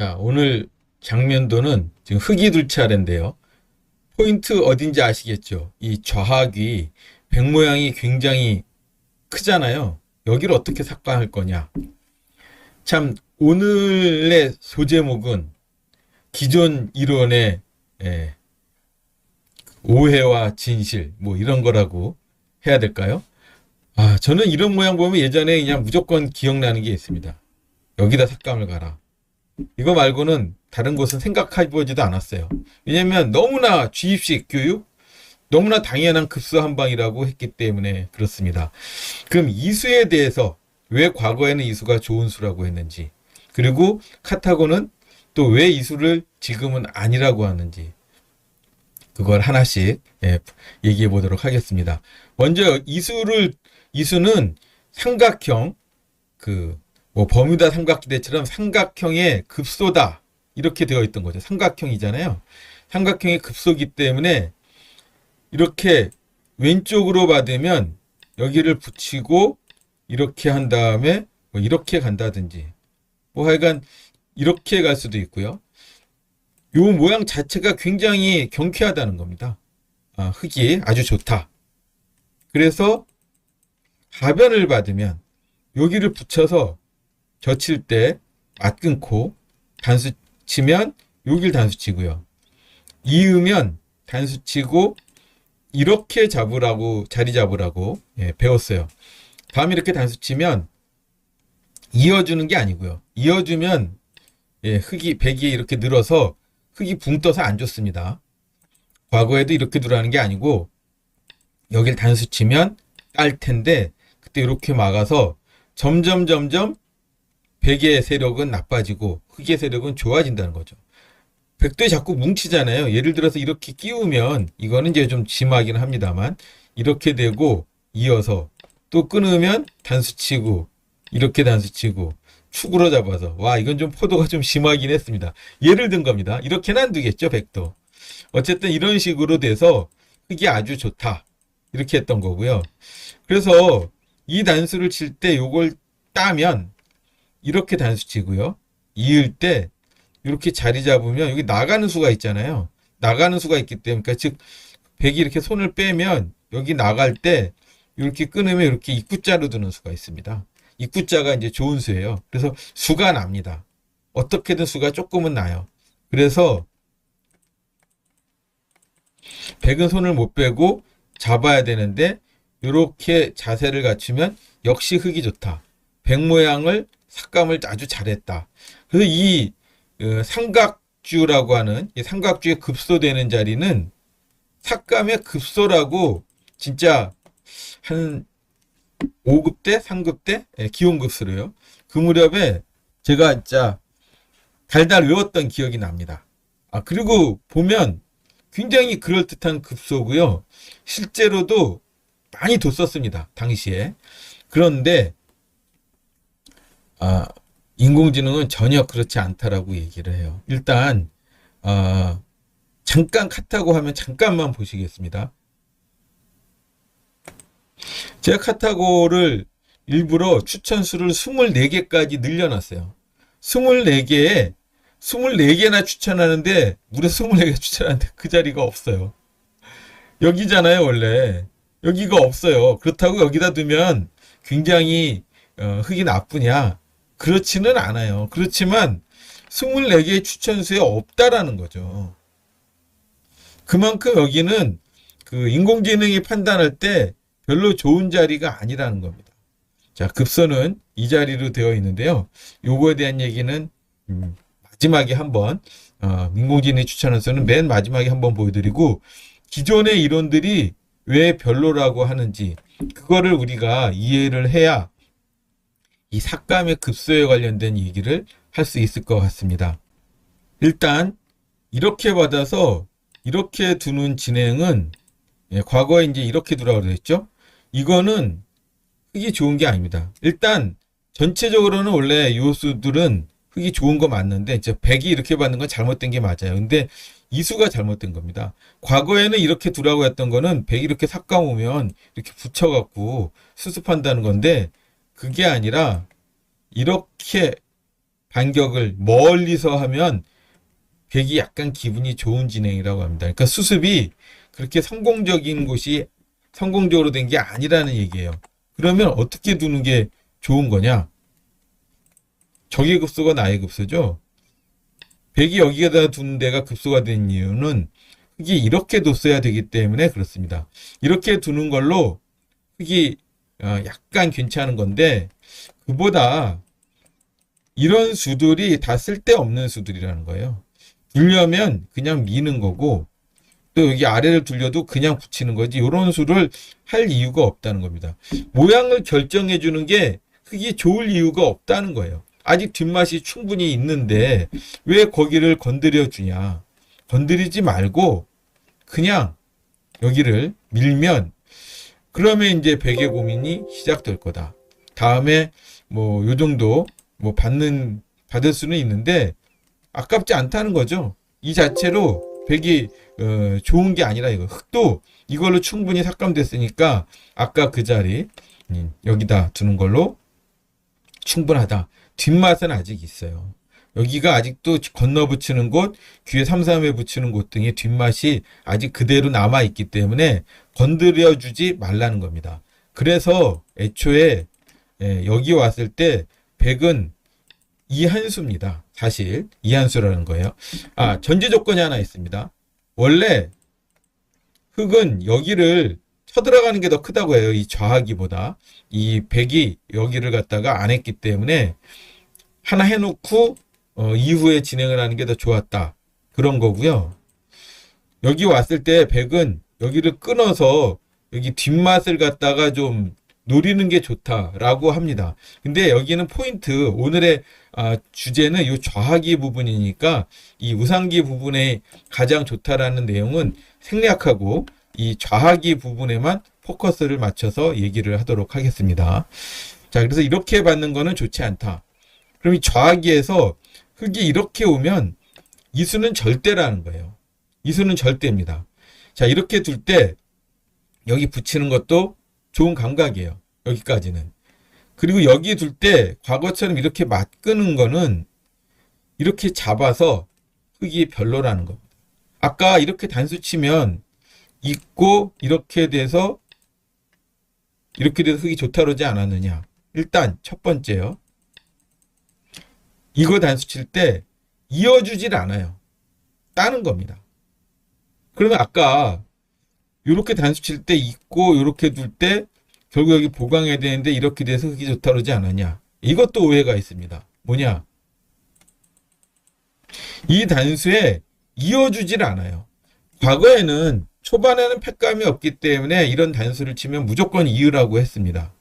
자, 오늘 장면도는 지금 흙이 둘 차례인데요. 포인트 어딘지 아시겠죠? 이 좌학이 백 모양이 굉장히 크잖아요. 여기를 어떻게 삭감할 거냐? 참, 오늘의 소제목은 기존 이론의 예, 오해와 진실, 뭐 이런 거라고 해야 될까요? 아, 저는 이런 모양 보면 예전에 그냥 무조건 기억나는 게 있습니다. 여기다 삭감을 가라. 이거 말고는 다른 곳은 생각해보지도 않았어요. 왜냐면 너무나 주입식 교육, 너무나 당연한 급수 한 방이라고 했기 때문에 그렇습니다. 그럼 이수에 대해서 왜 과거에는 이수가 좋은 수라고 했는지, 그리고 카타고는 또 왜 이수를 지금은 아니라고 하는지, 그걸 하나씩 예, 얘기해 보도록 하겠습니다. 먼저 이수를 이수는 삼각형 그 뭐 버뮤다 삼각지대처럼 삼각형의 급소다 이렇게 되어 있던 거죠. 삼각형이잖아요. 삼각형의 급소기 때문에 이렇게 왼쪽으로 받으면 여기를 붙이고 이렇게 한 다음에 뭐 이렇게 간다든지 뭐 하여간 이렇게 갈 수도 있고요. 요 모양 자체가 굉장히 경쾌하다는 겁니다. 아, 흙이 아주 좋다. 그래서 하변을 받으면 여기를 붙여서 젖힐 때맞 끊고 단수 치면 여길 단수 치고요. 이으면 단수 치고 이렇게 잡으라고 자리 잡으라고 예, 배웠어요. 다음 이렇게 단수 치면 이어주는 게 아니고요. 이어주면 예, 흙이 백이 이렇게 늘어서 흙이 붕 떠서 안 좋습니다. 과거에도 이렇게 두라는 게 아니고 여길 단수 치면 딸 텐데 그때 이렇게 막아서 점점 점점 백의 세력은 나빠지고 흙의 세력은 좋아진다는 거죠. 백도에 자꾸 뭉치잖아요. 예를 들어서 이렇게 끼우면 이거는 이제 좀 심하긴 합니다만 이렇게 되고 이어서 또 끊으면 단수 치고 이렇게 단수 치고 축으로 잡아서 와 이건 좀 포도가 좀 심하긴 했습니다. 예를 든 겁니다. 이렇게는 안 되겠죠 백도. 어쨌든 이런 식으로 돼서 흙이 아주 좋다 이렇게 했던 거고요. 그래서 이 단수를 칠 때 요걸 따면 이렇게 단수 치고요. 이을 때 이렇게 자리 잡으면 여기 나가는 수가 있잖아요. 나가는 수가 있기 때문에 그러니까 즉 백이 이렇게 손을 빼면 여기 나갈 때 이렇게 끊으면 이렇게 입구자로 두는 수가 있습니다. 입구자가 이제 좋은 수예요. 그래서 수가 납니다. 어떻게든 수가 조금은 나요. 그래서 백은 손을 못 빼고 잡아야 되는데 이렇게 자세를 갖추면 역시 흙이 좋다. 백 모양을 삭감을 아주 잘했다. 그래서 이 어, 삼각주라고 하는 이 삼각주의 급소되는 자리는 삭감의 급소라고 진짜 한 5급 때, 3급 때 예, 기온급수로요. 그 무렵에 제가 진짜 달달 외웠던 기억이 납니다. 아 그리고 보면 굉장히 그럴듯한 급소고요. 실제로도 많이 뒀었습니다. 당시에. 그런데 아, 인공지능은 전혀 그렇지 않다라고 얘기를 해요. 일단 아, 잠깐 카타고 하면 잠깐만 보시겠습니다. 제가 카타고를 일부러 추천수를 24개까지 늘려놨어요. 24개에 24개나 추천하는데 무려 24개 추천하는데 그 자리가 없어요. 여기잖아요, 원래. 여기가 없어요. 그렇다고 여기다 두면 굉장히 어, 흙이 나쁘냐? 그렇지는 않아요. 그렇지만 24개의 추천수에 없다라는 거죠. 그만큼 여기는 그 인공지능이 판단할 때 별로 좋은 자리가 아니라는 겁니다. 자, 급선은 이 자리로 되어 있는데요. 요거에 대한 얘기는 음, 마지막에 한번 어, 인공지능이 추천한 수는 맨 마지막에 한번 보여드리고 기존의 이론들이 왜 별로라고 하는지 그거를 우리가 이해를 해야 이 삭감의 급소에 관련된 얘기를 할 수 있을 것 같습니다. 일단 이렇게 받아서 이렇게 두는 진행은 예, 과거에 이제 이렇게 두라고 그랬죠. 이거는 흙이 좋은 게 아닙니다. 일단 전체적으로는 원래 요수들은 흙이 좋은 거 맞는데 이제 백이 이렇게 받는 건 잘못된 게 맞아요. 근데 이수가 잘못된 겁니다. 과거에는 이렇게 두라고 했던 거는 백이 이렇게 삭감 오면 이렇게 붙여갖고 수습한다는 건데 그게 아니라 이렇게 반격을 멀리서 하면 백이 약간 기분이 좋은 진행이라고 합니다. 그러니까 수습이 그렇게 성공적인 곳이 성공적으로 된 게 아니라는 얘기예요. 그러면 어떻게 두는 게 좋은 거냐? 적의 급소가 나의 급소죠. 백이 여기에다 두는 데가 급소가 된 이유는 흙이 이렇게 뒀어야 되기 때문에 그렇습니다. 이렇게 두는 걸로 흙이 어, 약간 괜찮은 건데 그보다 이런 수들이 다 쓸데없는 수들이라는 거예요. 둘려면 그냥 미는 거고 또 여기 아래를 둘려도 그냥 붙이는 거지 이런 수를 할 이유가 없다는 겁니다. 모양을 결정해 주는 게 흙이 좋을 이유가 없다는 거예요. 아직 뒷맛이 충분히 있는데 왜 거기를 건드려 주냐. 건드리지 말고 그냥 여기를 밀면 그러면 이제 베개 고민이 시작될 거다. 다음에 뭐 요 정도 뭐 받는 받을 수는 있는데 아깝지 않다는 거죠. 이 자체로 백이 어, 좋은 게 아니라 이거 흙도 이걸로 충분히 삭감됐으니까 아까 그 자리 음, 여기다 두는 걸로 충분하다. 뒷맛은 아직 있어요. 여기가 아직도 건너 붙이는 곳, 귀에 삼삼에 붙이는 곳 등의 뒷맛이 아직 그대로 남아 있기 때문에 건드려 주지 말라는 겁니다. 그래서 애초에 예, 여기 왔을 때 백은 이한수입니다. 사실 이한수라는 거예요. 아 전제 조건이 하나 있습니다. 원래 흙은 여기를 쳐들어가는 게 더 크다고 해요. 이 좌하기보다 이 백이 여기를 갖다가 안 했기 때문에 하나 해놓고 어, 이후에 진행을 하는 게 더 좋았다. 그런 거고요. 여기 왔을 때 백은 여기를 끊어서 여기 뒷맛을 갖다가 좀 노리는 게 좋다라고 합니다. 근데 여기는 포인트 오늘의 아, 주제는 이 좌하기 부분이니까 이 우상기 부분에 가장 좋다라는 내용은 생략하고 이 좌하기 부분에만 포커스를 맞춰서 얘기를 하도록 하겠습니다. 자, 그래서 이렇게 받는 거는 좋지 않다. 그럼 이 좌하기에서 흙이 이렇게 오면 이수는 절대라는 거예요. 이수는 절대입니다. 자, 이렇게 둘 때 여기 붙이는 것도 좋은 감각이에요. 여기까지는. 그리고 여기 둘 때 과거처럼 이렇게 맞끄는 거는 이렇게 잡아서 흙이 별로라는 겁니다. 아까 이렇게 단수 치면 있고 이렇게 돼서 이렇게 돼서 흙이 좋다 그러지 않았느냐. 일단 첫 번째요. 이거 단수 칠 때 이어주질 않아요. 따는 겁니다. 그러면 아까 이렇게 단수 칠 때 있고 이렇게 둘 때 결국 여기 보강해야 되는데 이렇게 돼서 흙이 좋다 그러지 않았냐. 이것도 오해가 있습니다. 뭐냐? 이 단수에 이어주질 않아요. 과거에는 초반에는 팩감이 없기 때문에 이런 단수를 치면 무조건 이으라고 했습니다.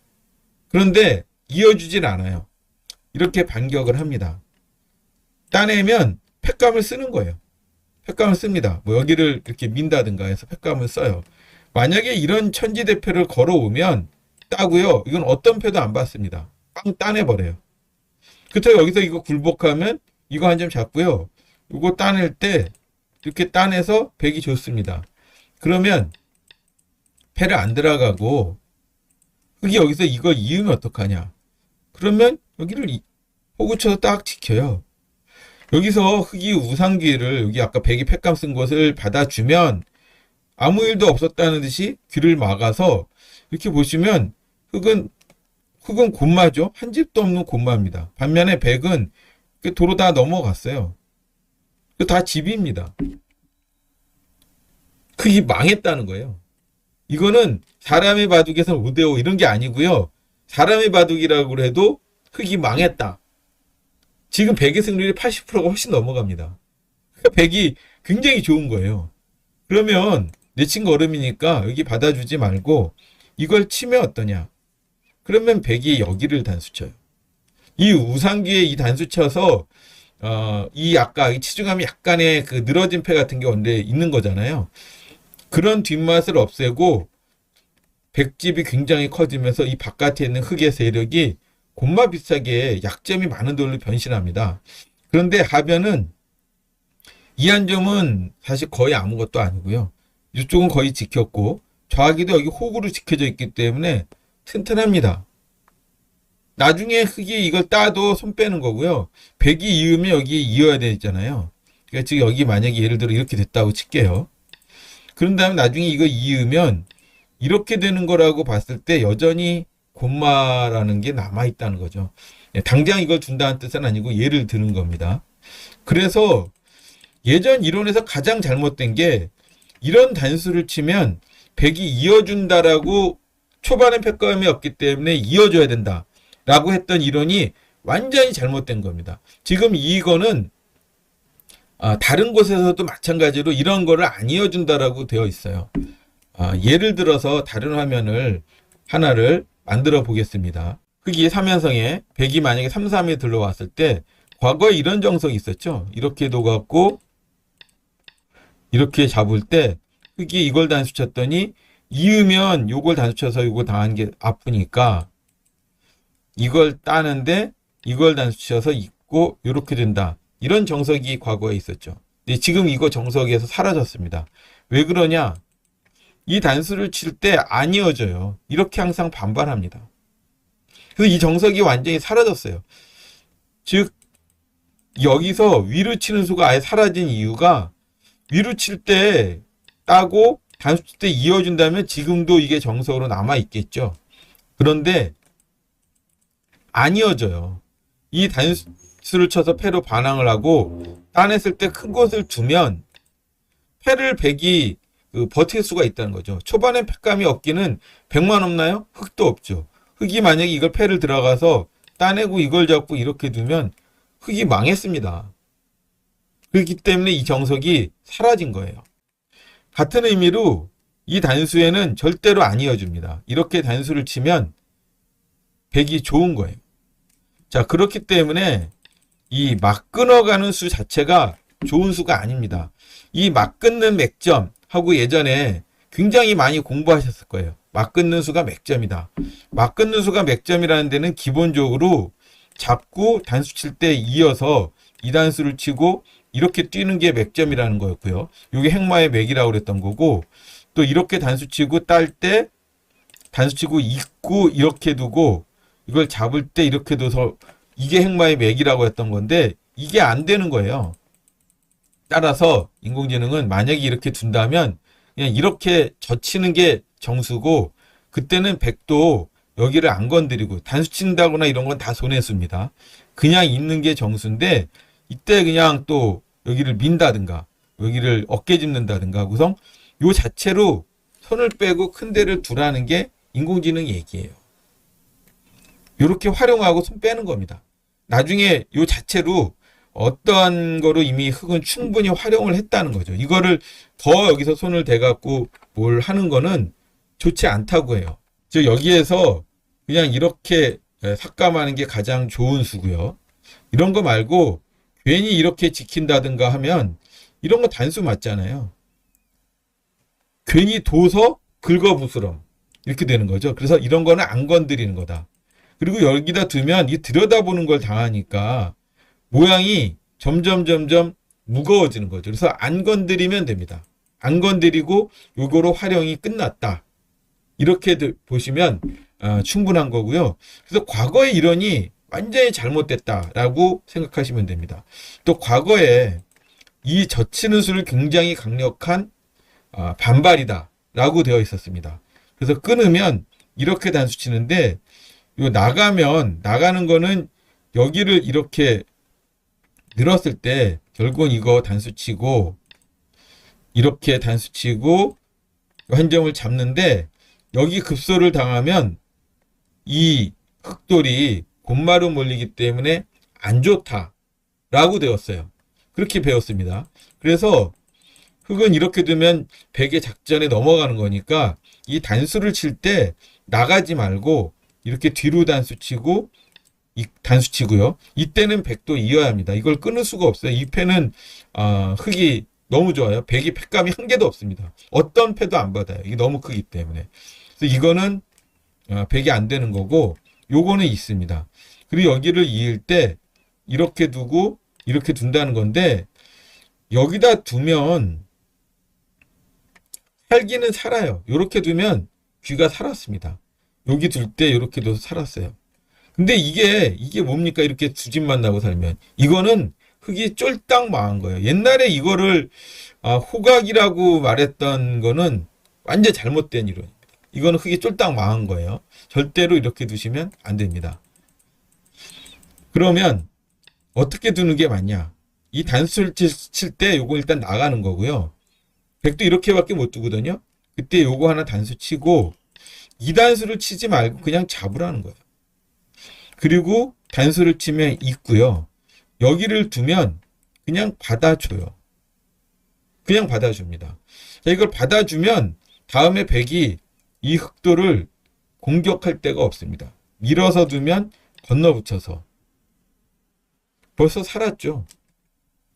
그런데 이어주질 않아요. 이렇게 반격을 합니다. 따내면 팩감을 쓰는 거예요. 팩감을 씁니다. 뭐 여기를 이렇게 민다든가 해서 팩감을 써요. 만약에 이런 천지대표를 걸어오면 따고요. 이건 어떤 표도 안 받습니다. 빵 따내버려요. 그렇다고 여기서 이거 굴복하면 이거 한 점 잡고요. 이거 따낼 때 이렇게 따내서 백이 좋습니다. 그러면 패를 안 들어가고 흙이 여기서 이거 이으면 어떡하냐. 그러면 여기를 이- 호구 쳐서 딱 지켜요. 여기서 흙이 우상귀를 여기 아까 백이 팩감 쓴 것을 받아주면 아무 일도 없었다는 듯이 귀를 막아서 이렇게 보시면 흙은 흙은 곤마죠. 한 집도 없는 곤마입니다. 반면에 백은 그 도로 다 넘어갔어요. 그다 집입니다. 흙이 망했다는 거예요. 이거는 사람의 바둑에서는 5대5 이런 게 아니고요. 사람의 바둑이라고 해도 흙이 망했다. 지금 백의 승률이 80%가 훨씬 넘어갑니다. 그러니까 백이 굉장히 좋은 거예요. 그러면 내 친구 얼음이니까 여기 받아주지 말고 이걸 치면 어떠냐? 그러면 백이 여기를 단수 쳐요. 이 우상기에 이 단수 쳐서 어, 이 아까 이 치중함이 약간의 그 늘어진 패 같은 게 원래 있는 거잖아요. 그런 뒷맛을 없애고 백집이 굉장히 커지면서 이 바깥에 있는 흙의 세력이 곤마 비슷하게 약점이 많은 돌로 변신합니다. 그런데 하변은 이한 점은 사실 거의 아무것도 아니고요. 이쪽은 거의 지켰고 좌기도 여기 호구로 지켜져 있기 때문에 튼튼합니다. 나중에 흙이 이걸 따도 손 빼는 거고요. 100이 이으면 여기에 이어야 되잖아요. 그러니까 지금 여기 만약에 예를 들어 이렇게 됐다고 칠게요. 그런 다음에 나중에 이거 이으면 이렇게 되는 거라고 봤을 때 여전히 곤마라는 게 남아있다는 거죠. 예, 당장 이걸 준다는 뜻은 아니고 예를 드는 겁니다. 그래서 예전 이론에서 가장 잘못된 게 이런 단수를 치면 100이 이어준다라고 초반에 평가음이 없기 때문에 이어줘야 된다. 라고 했던 이론이 완전히 잘못된 겁니다. 지금 이거는 아, 다른 곳에서도 마찬가지로 이런 거를 안 이어준다라고 되어 있어요. 아, 예를 들어서 다른 화면을 하나를 만들어 보겠습니다. 흑이 3연성에 100이 만약에 3, 3에 들러왔을 때 과거에 이런 정석이 있었죠. 이렇게 둬갖고 이렇게 잡을 때 흑이 이걸 단수 쳤더니 이으면 요걸 단수 쳐서 요거 당한 게 아프니까 이걸 따는데 이걸 단수 쳐서 있고 요렇게 된다. 이런 정석이 과거에 있었죠. 근데 지금 이거 정석에서 사라졌습니다. 왜 그러냐? 이 단수를 칠 때 안 이어져요. 이렇게 항상 반발합니다. 그래서 이 정석이 완전히 사라졌어요. 즉 여기서 위로 치는 수가 아예 사라진 이유가 위로 칠 때 따고 단수 칠 때 이어준다면 지금도 이게 정석으로 남아 있겠죠. 그런데 안 이어져요. 이 단수를 쳐서 패로 반항을 하고 따냈을 때큰 곳을 두면 패를 100이 그 버틸 수가 있다는 거죠. 초반에 패감이 없기는 100만 없나요? 흑도 없죠. 흑이 만약에 이걸 패를 들어가서 따내고 이걸 잡고 이렇게 두면 흑이 망했습니다. 그렇기 때문에 이 정석이 사라진 거예요. 같은 의미로 이 단수에는 절대로 안 이어줍니다. 이렇게 단수를 치면 100이 좋은 거예요. 자, 그렇기 때문에 이 막 끊어가는 수 자체가 좋은 수가 아닙니다. 이 막 끊는 맥점 하고 예전에 굉장히 많이 공부하셨을 거예요. 막 끊는 수가 맥점이다. 막 끊는 수가 맥점이라는 데는 기본적으로 잡고 단수 칠 때 이어서 이 단수를 치고 이렇게 뛰는 게 맥점이라는 거였고요. 이게 행마의 맥이라고 그랬던 거고 또 이렇게 단수 치고 딸 때 단수 치고 있고 이렇게 두고 이걸 잡을 때 이렇게 둬서 이게 행마의 맥이라고 했던 건데 이게 안 되는 거예요. 따라서 인공지능은 만약에 이렇게 둔다면 그냥 이렇게 젖히는 게 정수고 그때는 백도 여기를 안 건드리고 단수 친다거나 이런 건 다 손해수입니다. 그냥 있는 게 정수인데 이때 그냥 또 여기를 민다든가 여기를 어깨 짚는다든가 하고서 요 자체로 손을 빼고 큰 데를 두라는 게 인공지능 얘기예요. 이렇게 활용하고 손 빼는 겁니다. 나중에 요 자체로 어떠한 거로 이미 흙은 충분히 활용을 했다는 거죠. 이거를 더 여기서 손을 대갖고 뭘 하는 거는 좋지 않다고 해요. 즉 여기에서 그냥 이렇게 삭감하는 게 가장 좋은 수고요. 이런 거 말고 괜히 이렇게 지킨다든가 하면 이런 거 단수 맞잖아요. 괜히 둬서 긁어부스럼 이렇게 되는 거죠. 그래서 이런 거는 안 건드리는 거다. 그리고 여기다 두면 이 들여다보는 걸 당하니까 모양이 점점 점점 무거워지는 거죠. 그래서 안 건드리면 됩니다. 안 건드리고 요거로 활용이 끝났다. 이렇게 보시면 어, 충분한 거고요. 그래서 과거의 이론이 완전히 잘못됐다라고 생각하시면 됩니다. 또 과거에 이 젖히는 수를 굉장히 강력한 어, 반발이다라고 되어 있었습니다. 그래서 끊으면 이렇게 단수 치는데 요 나가면 나가는 거는 여기를 이렇게 늘었을 때 결국은 이거 단수 치고 이렇게 단수 치고 한 점을 잡는데 여기 급소를 당하면 이 흑돌이 곤마로 몰리기 때문에 안 좋다 라고 되었어요. 그렇게 배웠습니다. 그래서 흑은 이렇게 두면 백의 작전에 넘어가는 거니까 이 단수를 칠 때 나가지 말고 이렇게 뒤로 단수 치고 이 단수 치고요. 이때는 백도 이어야 합니다. 이걸 끊을 수가 없어요. 이 패는 어, 흑이 너무 좋아요. 백이 패감이 한 개도 없습니다. 어떤 패도 안 받아요. 이게 너무 크기 때문에. 그래서 이거는 어, 백이 안 되는 거고 요거는 있습니다. 그리고 여기를 이을 때 이렇게 두고 이렇게 둔다는 건데 여기다 두면 살기는 살아요. 이렇게 두면 귀가 살았습니다. 여기 둘 때 이렇게 둬서 살았어요. 근데 이게 이게 뭡니까 이렇게 두 집 만나고 살면 이거는 흙이 쫄딱 망한 거예요. 옛날에 이거를 아, 호각이라고 말했던 거는 완전 잘못된 이론입니다. 이거는 흙이 쫄딱 망한 거예요. 절대로 이렇게 두시면 안 됩니다. 그러면 어떻게 두는 게 맞냐? 이 단수를 칠 때 요거 일단 나가는 거고요. 백도 이렇게밖에 못 두거든요. 그때 요거 하나 단수 치고 이 단수를 치지 말고 그냥 잡으라는 거예요. 그리고 단수를 치면 있고요. 여기를 두면 그냥 받아줘요. 그냥 받아줍니다. 자, 이걸 받아주면 다음에 백이 이 흑도를 공격할 데가 없습니다. 밀어서 두면 건너붙여서 벌써 살았죠.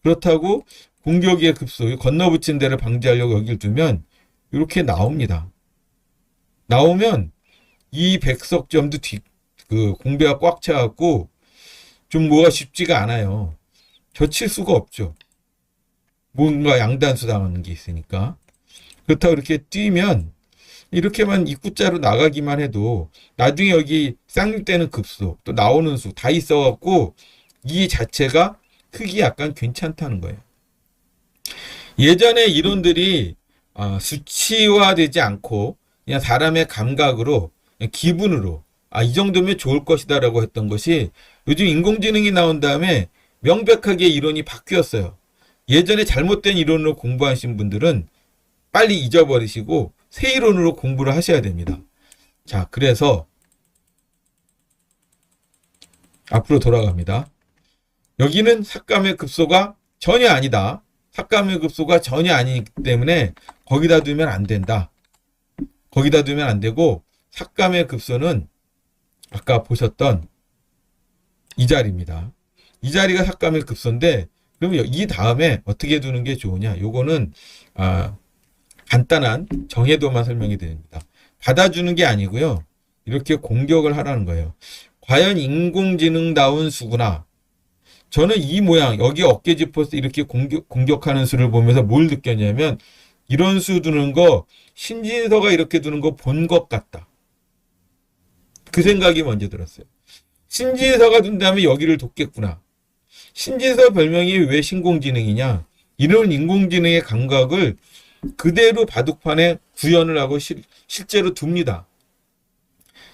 그렇다고 공격의 급소, 건너붙인 데를 방지하려고 여기를 두면 이렇게 나옵니다. 나오면 이 백석점도 뒤, 그 공배가 꽉 차갖고 좀 뭐가 쉽지가 않아요. 젖힐 수가 없죠. 뭔가 양단수 당하는 게 있으니까. 그렇다고 이렇게 뛰면 이렇게만 입구자로 나가기만 해도 나중에 여기 쌍육되는 급수 또 나오는 수 다 있어갖고 이 자체가 크기 약간 괜찮다는 거예요. 예전에 이론들이 아, 수치화되지 않고 그냥 사람의 감각으로 기분으로 아, 이 정도면 좋을 것이다 라고 했던 것이 요즘 인공지능이 나온 다음에 명백하게 이론이 바뀌었어요. 예전에 잘못된 이론으로 공부하신 분들은 빨리 잊어버리시고 새 이론으로 공부를 하셔야 됩니다. 자, 그래서 앞으로 돌아갑니다. 여기는 삭감의 급소가 전혀 아니다. 삭감의 급소가 전혀 아니기 때문에 거기다 두면 안 된다. 거기다 두면 안 되고 삭감의 급소는 아까 보셨던 이 자리입니다. 이 자리가 삭감의 급소인데 그러면 이 다음에 어떻게 두는 게 좋으냐? 요거는 아, 간단한 정해도만 설명이 드립니다. 받아주는 게 아니고요. 이렇게 공격을 하라는 거예요. 과연 인공지능다운 수구나. 저는 이 모양, 여기 어깨 짚어서 이렇게 공격, 공격하는 수를 보면서 뭘 느꼈냐면, 이런 수 두는 거, 신진서가 이렇게 두는 거 본 것 같다. 그 생각이 먼저 들었어요. 신진서가 둔다면 여기를 돕겠구나. 신진서 별명이 왜 신공지능이냐? 이런 인공지능의 감각을 그대로 바둑판에 구현을 하고 실, 실제로 둡니다.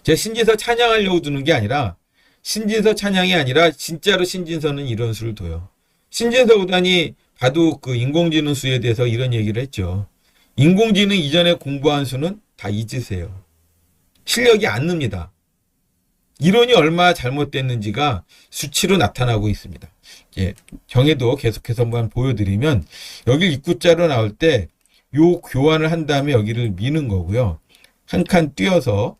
제 신진서 찬양하려고 두는 게 아니라 신진서 찬양이 아니라 진짜로 신진서는 이런 수를 둬요. 신진서 구단이 바둑 그 인공지능 수에 대해서 이런 얘기를 했죠. 인공지능 이전에 공부한 수는 다 잊으세요. 실력이 안 늡니다. 이론이 얼마나 잘못됐는지가 수치로 나타나고 있습니다. 예, 정해도 계속해서 한번 보여드리면 여기 입구자로 나올 때 요 교환을 한 다음에 여기를 미는 거고요. 한칸 띄어서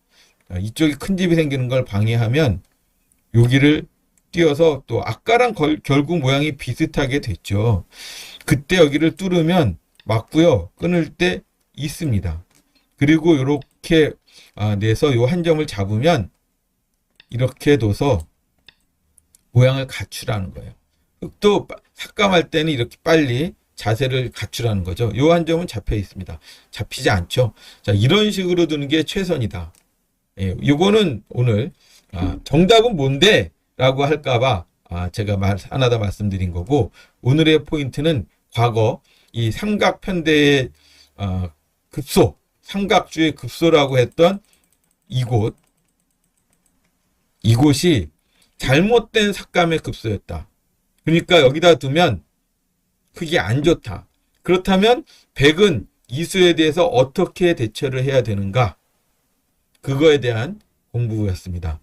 이쪽에 큰 집이 생기는 걸 방해하면 여기를 띄어서 또 아까랑 걸, 결국 모양이 비슷하게 됐죠. 그때 여기를 뚫으면 맞고요. 끊을 때 있습니다. 그리고 이렇게 아, 내서 요 한 점을 잡으면 이렇게 둬서 모양을 갖추라는 거예요. 또 삭감할 때는 이렇게 빨리 자세를 갖추라는 거죠. 요 한 점은 잡혀 있습니다. 잡히지 않죠. 자, 이런 식으로 두는 게 최선이다. 예, 요거는 오늘 아, 정답은 뭔데? 라고 할까봐 아, 제가 말, 하나 더 말씀드린 거고 오늘의 포인트는 과거 이 삼각편대의 어, 급소, 삼각주의 급소라고 했던 이곳 이곳이 잘못된 삭감의 급소였다. 그러니까 여기다 두면 크기 안 좋다. 그렇다면 백은 이수에 대해서 어떻게 대처를 해야 되는가? 그거에 대한 공부였습니다.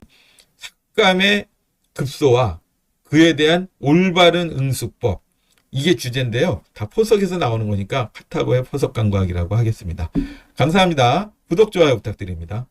삭감의 급소와 그에 대한 올바른 응수법. 이게 주제인데요. 다 포석에서 나오는 거니까 카타고의 포석 강과학이라고 하겠습니다. 감사합니다. 구독, 좋아요 부탁드립니다.